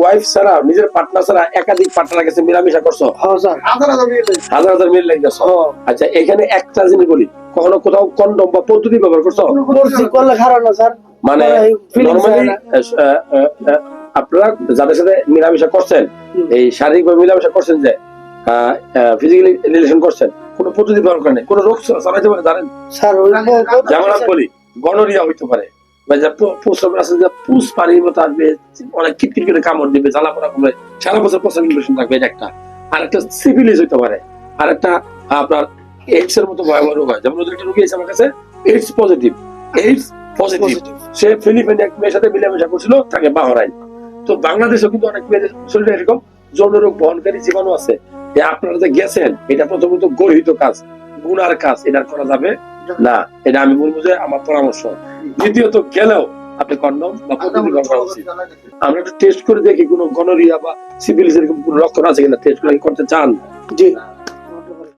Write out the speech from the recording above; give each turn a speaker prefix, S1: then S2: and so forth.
S1: Wife ছাড়া নিজের partner ছাড়া একাধিক পার্টনার কাছে মিলামিশা করছ?
S2: হ্যাঁ
S1: হাজার হাজার মিল লাগতেছো আচ্ছা এখানে একটা জিনিস বলি কখনো কোথাও কন্ডম বা পদ্ধতি ব্যবহার করছ?
S2: করলে খারাপ না স্যার।
S1: মানে নর্মালি আপনারা যাদের সাথে মিলামিশা করছেন এই শারীরিক ভাবে মিলামিশা করছেন যে ফিজিক্যালি রিলেশন করছেন কোন পদ্ধতি ব্যবহার করেন কোন রোগ ছড়াইতে পারে জানেন?
S2: স্যার
S1: যেমন আমি বলি গনোরিয়া হইতে পারে। প্রস্রাব আছে যে পুষ পানির মতো আসবে অনেক কিটকিট করে কামড় দিবে জ্বালা পোড়া করবে সারা বছর প্রস্রাব ইনফেকশন থাকবে এটা একটা। আর একটা সিভিলিস হইতে পারে। আর একটা আপনার এইডস এর মতো ভয়াবহ রোগ হয়। যেমন ওদের একটা রোগী আছে আমার কাছে এইডস পজিটিভ এইডস পজিটিভ সে ফিলিপিনে এক মেয়ের সাথে মিলেমিশা করছিল তাকে বাহরাইন। তো বাংলাদেশেও কিন্তু অনেক মেয়েদের শরীরে এরকম যৌন রোগ বহনকারী জীবাণু আছে। যে আপনারা যে গেছেন এটা প্রথমত গর্হিত কাজ গুনার কাজ। এটা করা যাবে না। এটা আমি বলব যে আমার পরামর্শ। দ্বিতীয়ত গেলেও আপনি কন্ডম বা প্রতিদিন করা উচিত আমরা একটু টেস্ট করে দেখি কোনো গনোরিয়া বা সিভিলিস এরকম কোনো লক্ষণ আছে কিনা টেস্ট করে করতে চান?
S2: জি।